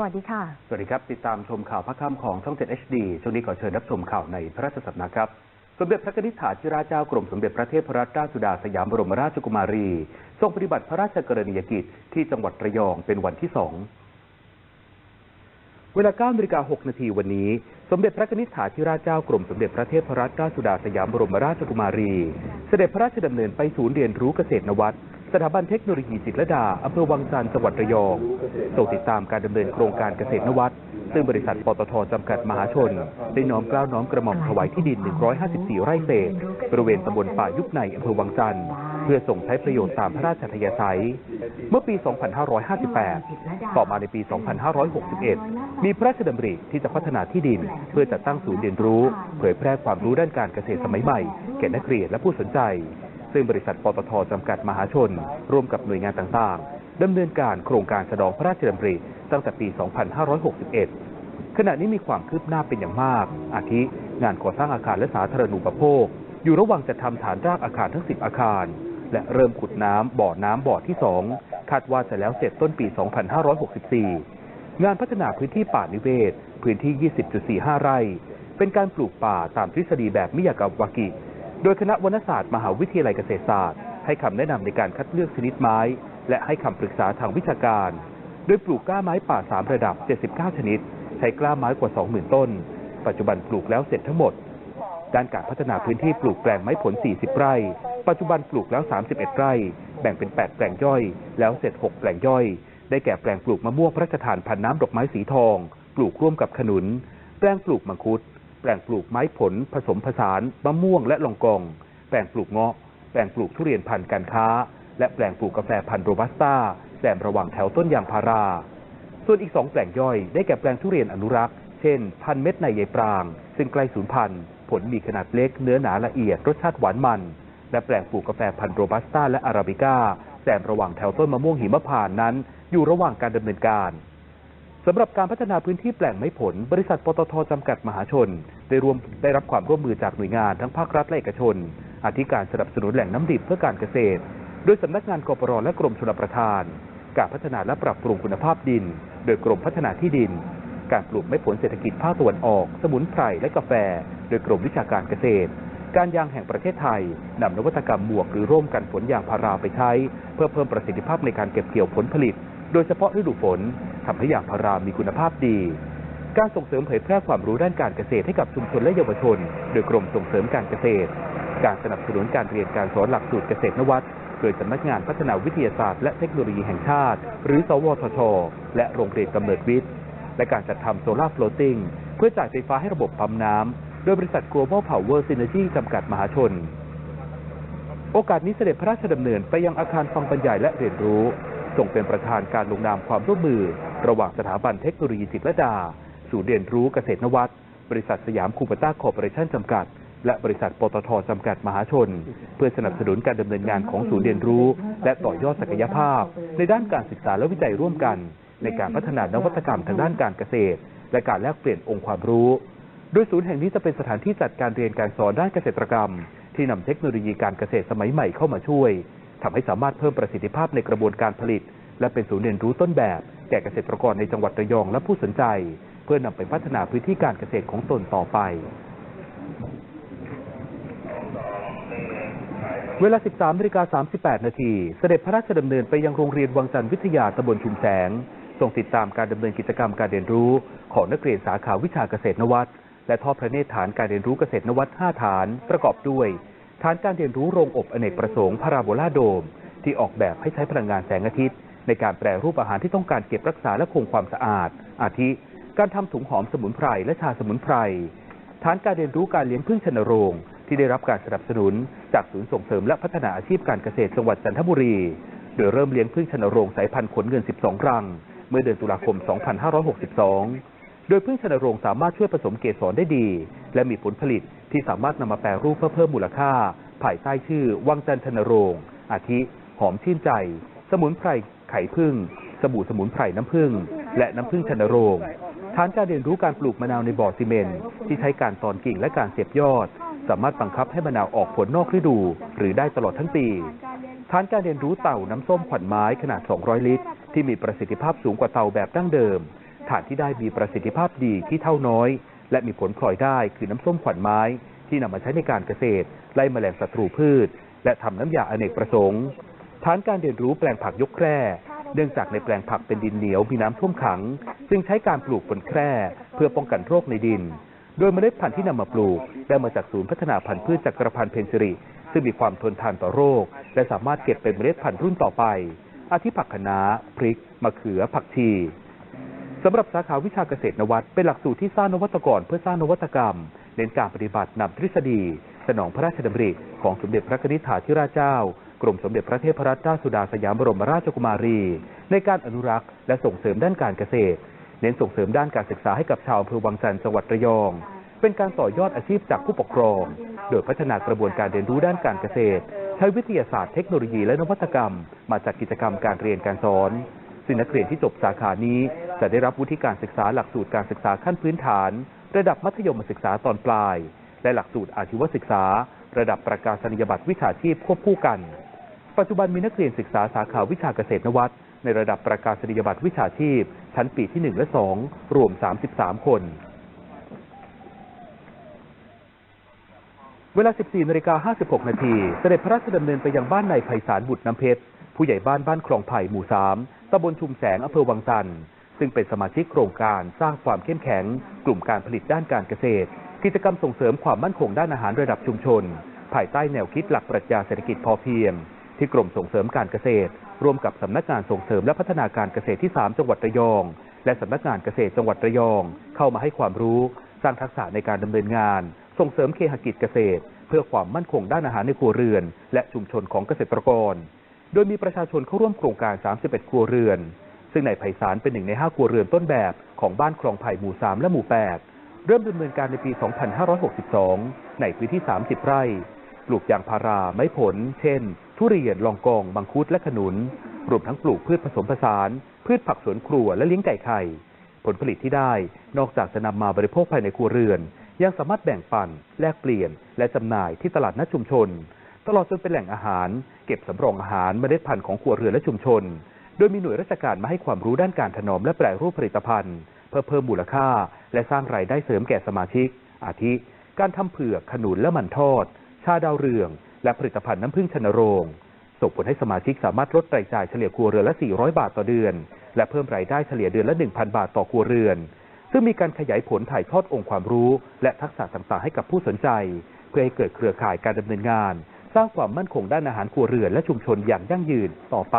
สวัสดีค่ะ สวัสดีครับ ติดตามชมข่าวพระค่ำของช่อง 7 HD ช่วงนี้ขอเชิญรับชมข่าวในพระราชสำนักครับ สมเด็จพระนิธิถาธิราชเจ้ากรมสมเด็จพระเทพรัตนราชสุดาสยามบรมราชกุมารี ทรงปฏิบัติพระราชกรณียกิจที่จังหวัดระยองเป็นวันที่สองเวลา9นาฬิกา6นาทีวันนี้ สมเด็จพระนิธิถาธิราชเจ้ากรมสมเด็จพระเทพรัตนราชสุดาสยามบรมราชกุมารี เสด็จพระราชดำเนินไปศูนย์เรียนรู้เกษตรนวัต สถาบันเทคโนโลยีจิตรดาอำเภอวังจันทร์จังหวัดระยองทรงติดตามการดำเนินโครงการเกษตรนวัตซึ่งบริษัทปตทจำกัดมหาชน ได้น้อมกล้าวน้อมกระหม่อมถวายที่ดิน 154 ไร่เศษ บริเวณตำบลป่ายุบในอำเภอวังจันทร์เพื่อส่งใช้ประโยชน์ตามพระราชทยาศัย เมื่อปี 2558 ต่อมาในปี 2561 มีพระราชดำริที่จะพัฒนาที่ดิน เพื่อจัดตั้งศูนย์เรียนรู้ เผยแพร่ความรู้ด้านการเกษตรสมัยใหม่ แก่นักเรียนและผู้สนใจ ซึ่งบริษัทปตทจำกัดมหาชน ร่วมกับหน่วยงานต่างๆดำเนินการโครงการสนองพระราชดำริตั้งแต่ปี 2561 ขณะนี้มีความคืบหน้าเป็นอย่างมาก อาทิ งานก่อสร้างอาคารและสาธารณูปโภค อยู่ระหว่างจะทำฐานรากอาคารทั้ง 10 อาคาร และเริ่มขุดน้ำบ่อน้ำบ่อที่ 2 คาดว่าจะแล้วเสร็จต้นปี 2564 งานพัฒนาพื้นที่ป่านิเวศ พื้นที่ 20.45 ไร่ เป็นการปลูกป่าตามทฤษฎีแบบมิยากาวากิ โดยคณะวรรณศาสตร์มหาวิทยาลัยเกษตรศาสตร์ ให้คำแนะนำในการคัดเลือกชนิดไม้ และให้คำปรึกษาทางวิชาการ โดยปลูกกล้าไม้ป่า 3 ระดับ 79 ชนิด ใช้กล้าไม้กว่า 20,000 ต้น ปัจจุบันปลูกแล้วเสร็จทั้งหมด ด้านการพัฒนาพื้นที่ปลูกแปลงไม้ผล 40 ไร่ ปัจจุบันปลูกแล้ว 31 ไร่ แบ่งเป็น 8 แปลงย่อย แล้วเสร็จ 6 แปลงย่อย ได้แก่แปลงปลูกมะม่วงพระราชทานพันน้ำดอกไม้สีทอง ปลูกร่วมกับขนุน แปลงปลูกมังคุด แปลงปลูกไม้ผลผสมผสานมะม่วงและลองกอง แปลงปลูกเงาะ แปลงปลูกทุเรียนพันธุ์การค้า และแปลงปลูกกาแฟพันธุ์โรบัสต้าแซมระหว่างแถวต้นยางพารา ส่วนอีกสองแปลงย่อยได้แก่แปลงทุเรียนอนุรักษ์ เช่น พันเม็ดในใยปราง ซึ่งใกล้สูญพันธุ์ ผลมีขนาดเล็กเนื้อหนาละเอียดรสชาติหวานมัน และแปลงปลูกกาแฟพันธุ์โรบัสต้าและอาราบิก้าแซมระหว่างแถวต้นมะม่วงหิมพานต์นั้น อยู่ระหว่างการดำเนินการ สำหรับการพัฒนาพื้นที่แปลงไม้ผล บริษัทปตทจำกัดมหาชน ได้รวมได้รับความร่วมมือจากหน่วยงานทั้งภาครัฐและเอกชนอาทิการสนับสนุนแหล่งน้ำดิบเพื่อการเกษตร โดยสำนักงานกปรและกรมชลประทาน การพัฒนาและปรับปรุงคุณภาพดิน โดยกรมพัฒนาที่ดิน การปลูกไม้ผลเศรษฐกิจภาคตะวันออก สมุนไพรและกาแฟ โดยกรมวิชาการเกษตร การยางแห่งประเทศไทยนำนวัตกรรมหมวกหรือร่มกันฝนยางพาราไปใช้ เพื่อเพิ่มประสิทธิภาพในการเก็บเกี่ยวผลผลิต โดยเฉพาะฤดูฝนทำให้ยางพารามีคุณภาพดี การส่งเสริมเผยแพร่ความรู้ด้านการเกษตรให้กับชุมชนและเยาวชน โดยกรมส่งเสริมการเกษตร การสนับสนุนการเรียนการสอนหลักสูตรเกษตรนวัตโดยสำนักงานพัฒนาวิทยาศาสตร์และเทคโนโลยีแห่งชาติ หรือ สวทช และโรงเรียนกำเนิดวิทย์ และการจัดทำโซลาร์โฟลตติ้งเพื่อจ่ายไฟฟ้าให้ระบบปั๊มน้ำ โดยบริษัท Global Power Synergy จำกัดมหาชน โอกาสนี้เสด็จพระราชดำเนินไปยังอาคารฟังบรรยายและเรียนรู้ ทรงเป็นประธานการลงนามความร่วมมือ ระหว่างสถาบันเทคโนโลยีจิตรดา ศูนย์เรียนรู้เกษตรนวัตบริษัทสยามคูปต้าคอร์ปอเรชั่นจำกัด และบริษัทปตทจำกัดมหาชน เพื่อสนับสนุนการดำเนินงานของศูนย์เรียนรู้ และต่อยอดศักยภาพ ในด้านการศึกษาและวิจัยร่วมกัน ในการพัฒนานวัตกรรมทางด้านการเกษตร และการแลกเปลี่ยนองค์ความรู้ โดยศูนย์แห่งนี้จะเป็นสถานที่จัดการเรียนการสอนด้านเกษตรกรรม ที่นำเทคโนโลยีการเกษตรสมัยใหม่เข้ามาช่วย ทำให้สามารถเพิ่มประสิทธิภาพในกระบวนการผลิต และเป็นศูนย์เรียนรู้ต้นแบบ แก่เกษตรกรในจังหวัดระยองและผู้สนใจ เพื่อนำไปพัฒนาพื้นที่การเกษตรของตนต่อไป เวลา 13นาฬิกา38 นาที เสด็จพระราชดำเนินไปยังโรงเรียนวังจันทร์วิทยาตำบลชุมแสงทรงติดตามการดำเนินกิจกรรมการเรียนรู้ ของนักเรียนสาขาวิชาเกษตรนวัตและทอดพระเนตรฐานการเรียนรู้เกษตรนวัต5ฐานประกอบด้วย ฐานการเรียนรู้โรงอบอเนกประสงค์พาราโบลาโดม ที่ออกแบบให้ใช้พลังงานแสงอาทิตย์ ในการแปรรูปอาหารที่ต้องการเก็บรักษาและคงความสะอาด อาทิ การทำถุงหอมสมุนไพรและชาสมุนไพรฐานการเรียนรู้การเลี้ยงพึ่งชนโรง ที่ได้รับการสนับสนุน จากศูนย์ส่งเสริมและพัฒนาอาชีพการเกษตรจังหวัดจันทบุรี โดยเริ่มเลี้ยงพึ่งชนโรงสายพันธุ์ขนเงิน 12 รัง เมื่อเดือนตุลาคม 2562 โดยพึ่งชนโรงสามารถช่วยผสมเกสรได้ดี และมีผลผลิต ที่สามารถนำมาแปรรูปเพื่อเพิ่มมูลค่า ภายใต้ชื่อวังจันทนโรง อาทิ หอมชื่นใจ สมุนไพรไข่พึ่ง สบู่สมุนไพรน้ำผึ้งและน้ำผึ้งชนโรงฐานการเรียนรู้การปลูกมะนาวในบ่อซีเมนต์ที่ใช้การตอนกิ่งและการเสียบยอด สามารถบังคับให้มะนาวออกผลนอกฤดู หรือได้ตลอดทั้งปีฐานการเรียนรู้เต่าน้ำส้มขวัญไม้ขนาด 200 ลิตร ที่มีประสิทธิภาพสูงกว่าเต่าแบบดั้งเดิมฐานที่ได้มีประสิทธิภาพดีที่เท่าน้อย และมีผลพลอยได้คือน้ำส้มขวัญไม้ ที่นำมาใช้ในการเกษตร ไล่แมลงศัตรูพืช และทำน้ำยาอเนกประสงค์ฐานการเรียนรู้แปลงผักยกแคร่เนื่องจากในแปลงผักเป็นดินเหนียวมีน้ำท่วมขัง จึงใช้การปลูกบนแคร่ เพื่อป้องกันโรคในดิน โดยเมล็ดพันธุ์ที่นำมาปลูก ได้มาจากศูนย์พัฒนาพันธุ์พืชจักรพันธ์เพนซิริ ซึ่งมีความทนทานต่อโรค และสามารถเก็บเป็นเมล็ดพันธุ์รุ่นต่อไป อาทิผักคะน้าพริก มะเขือผักชี สำหรับสาขาวิชาเกษตรนวัตเป็นหลักสูตรที่สร้างนวัตกรเพื่อสร้างนวัตกรรม เน้นการปฏิบัตินำทฤษฎี สนองพระราชดำริของสมเด็จพระนิธิถาธิราชเจ้า กรมสมเด็จพระเทพรัตนราชสุดาสยามบรมราชกุมารี ในการอนุรักษ์และส่งเสริมด้านการเกษตร เน้นส่งเสริมด้านการศึกษาให้กับชาวอำเภอวังจันทร์จังหวัดระยอง เป็นการต่อยอดอาชีพจากผู้ปกครอง โดยพัฒนากระบวนการเรียนรู้ด้านการเกษตร ใช้วิทยาศาสตร์เทคโนโลยีและนวัตกรรม มาจัดกิจกรรมการเรียนการสอนซึ่งนักเรียนที่จบสาขานี้ จะได้รับวุฒิการศึกษาหลักสูตรการศึกษาขั้นพื้นฐาน ระดับมัธยมศึกษาตอนปลาย และหลักสูตรอาชีวศึกษา ระดับประกาศนียบัตรวิชาชีพควบคู่กัน ปัจจุบันมีนักเรียนศึกษาสาขาวิชาเกษตรนวัตในระดับประกาศนียบัตรวิชาชีพ ชั้นปีที่ 1 และ 2 รวม 33 คน เวลา 14นาฬิกา56 นาที เสด็จพระราชดำเนินไปยังบ้านนายไพศาลบุตรน้ำเพชร ผู้ใหญ่บ้านบ้านคลองไผ่หมู่ 3ตำบลชุมแสงอำเภอวังจันทร์ ซึ่งเป็นสมาชิกโครงการสร้างความเข้มแข็ง กลุ่มการผลิตด้านการเกษตร กิจกรรมส่งเสริมความมั่นคงด้านอาหารระดับชุมชน ภายใต้แนวคิดหลักปรัชญาเศรษฐกิจพอเพียง ที่กรมส่งเสริมการเกษตร ร่วมกับสำนักงานส่งเสริมและพัฒนาการเกษตรที่ 3 จังหวัดระยอง และสำนักงานเกษตรจังหวัดระยอง เข้ามาให้ความรู้ สร้างทักษะในการดำเนินงาน ส่งเสริมเคหกิจเกษตร เพื่อความมั่นคงด้านอาหารในครัวเรือน และชุมชนของเกษตรกร โดยมีประชาชนเข้าร่วมโครงการ 31 ครัวเรือน ซึ่งนายไพศาลเป็นหนึ่งใน 5 ครัวเรือนต้นแบบของบ้านคลองไผ่หมู่ 3 และหมู่ 8 เริ่มดำเนินการในปี 2562 ในพื้นที่ 30 ไร่ ปลูกยางพารา ไม้ผล เช่น ทุเรียน ลองกองมังคุด และขนุน รวมทั้งปลูกพืชผสมผสาน พืชผักสวนครัว และเลี้ยงไก่ไข่ ผลผลิตที่ได้ นอกจากจะนำมาบริโภคภายในครัวเรือน ยังสามารถแบ่งปัน แลกเปลี่ยน และจำหน่ายที่ตลาดนัดชุมชน ตลอดจนเป็นแหล่งอาหาร เก็บสำรองอาหารเมล็ดพันธุ์ของครัวเรือนและชุมชน โดยมีหน่วยราชการมาให้ความรู้ด้านการถนอมและแปรรูปผลิตภัณฑ์ เพื่อเพิ่มมูลค่า และสร้างรายได้เสริมแก่สมาชิก อาทิ การทำเผือกขนุนและมันทอด ชาดาวเรือง และผลิตภัณฑ์น้ำผึ้งชนโรงส่งผลให้สมาชิกสามารถลดรายจ่ายเฉลี่ยครัวเรือนละ 400 บาทต่อเดือน และเพิ่มรายได้เฉลี่ยเดือนละ 1,000 บาทต่อครัวเรือน ซึ่งมีการขยายผลถ่ายทอดองค์ความรู้ และทักษะต่างๆ ให้กับผู้สนใจ เพื่อให้เกิดเครือข่ายการดำเนินงาน สร้างความมั่นคงด้านอาหารครัวเรือนและชุมชนอย่างยั่งยืนต่อไป